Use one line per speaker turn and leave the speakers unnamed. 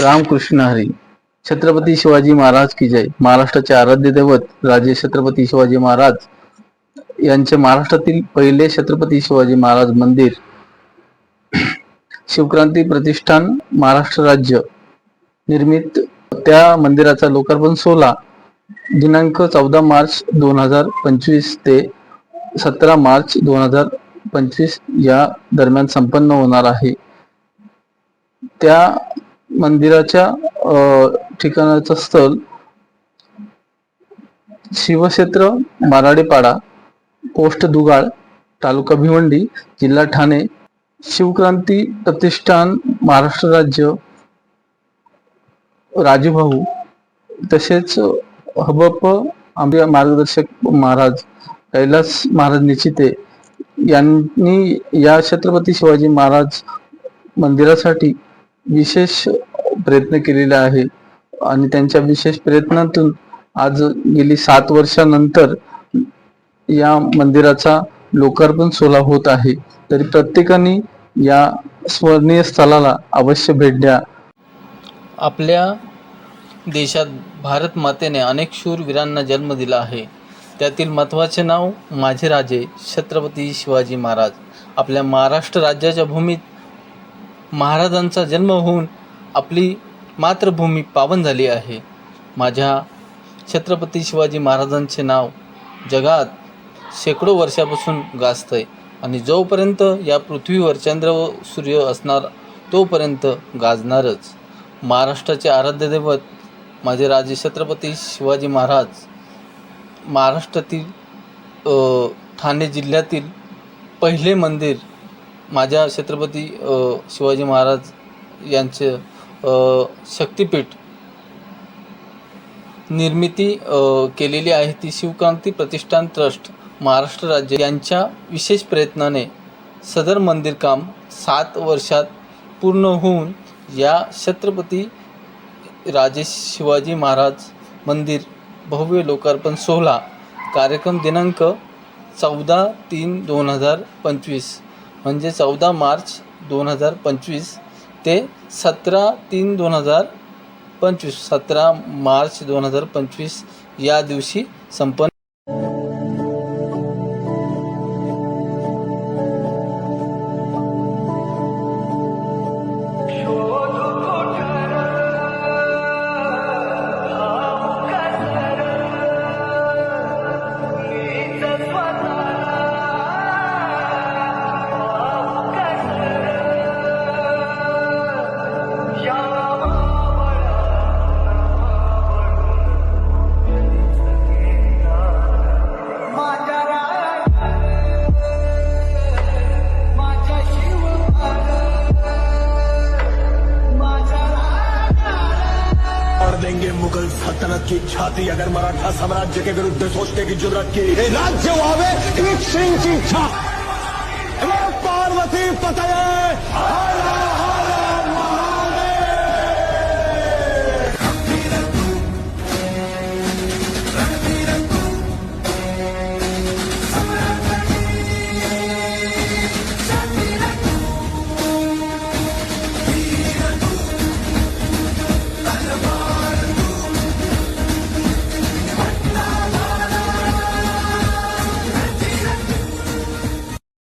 रामकृष्ण हरी छत्रपती शिवाजी महाराज की जय. महाराष्ट्राचे आराध्य दैवत राजे छत्रपती शिवाजी महाराज यांचे महाराष्ट्रातील पहिले छत्रपती शिवाजी महाराज मंदिर. शिवक्रांती प्रतिष्ठान महाराष्ट्र राज्य. निर्मित त्या मंदिराचा लोकार्पण सोहळा दिनांक चौदा मार्च दोन हजार पंचवीस ते सतरा मार्च दोन हजार पंचवीस या दरम्यान संपन्न होणार आहे. त्या मंदिराच्या ठिकाणाचं स्थळ शिवक्षेत्र माराडेपाडा पोस्ट दुगाळ तालुका भिवंडी जिल्हा ठाणे शिवक्रांती प्रतिष्ठान महाराष्ट्र राज्य राजूभाऊ तसेच हबप आंबे मार्गदर्शक महाराज कैलास महाराज निचिते यांनी या छत्रपती शिवाजी महाराज मंदिरासाठी विशेष प्रयत्न केलेला आहे. आणि त्यांच्या विशेष प्रयत्नातून आज गेली सात वर्षानंतर या मंदिराचा लोकार्पण सोहळा होत आहे. तरी प्रत्येकाने या स्मरणीय स्थळाला अवश्य भेट द्या.
आपल्या देशात भारत मातेने अनेक शूरवीरांना जन्म दिला आहे. त्यातील महत्त्वाचे नाव माझे राजे छत्रपती शिवाजी महाराज. आपल्या महाराष्ट्र राज्याच्या भूमीत महाराजांचा जन्म होऊन आपली मातृभूमी पावन झाली आहे. माझ्या छत्रपती शिवाजी महाराजांचे नाव जगात शेकडो वर्षापासून गाजतंय आहे आणि जोपर्यंत या पृथ्वीवर चंद्र व सूर्य असणार तोपर्यंत गाजणारच. महाराष्ट्राचे आराध्य दैवत माझे राजे छत्रपती शिवाजी महाराज महाराष्ट्रातील ठाणे जिल्ह्यातील पहिले मंदिर माझ्या छत्रपती शिवाजी महाराज यांचं शक्तिपीठ निर्मिती केलेली आहे. ती शिवक्रांती प्रतिष्ठान ट्रस्ट महाराष्ट्र राज्य. यांच्या विशेष प्रयत्नाने सदर मंदिर काम सात वर्षात पूर्ण होऊन या छत्रपती राजे शिवाजी महाराज मंदिर भव्य लोकार्पण सोहळा कार्यक्रम दिनांक चौदा तीन दोन हजार पंचवीस. म्हणजे चौदा मार्च दोन हजार पंचवीस ते सतरा तीन दोन हजार पंचवीस सतरा मार्च दोन हजार पंचवीस या दिवशी संपन्न
की छाती अगर मराठा साम्राज्य के विरुद्ध सोचने की जरूरत की हे राज्य वावे सिंह श्रींची इच्छा हे पार्वती पतये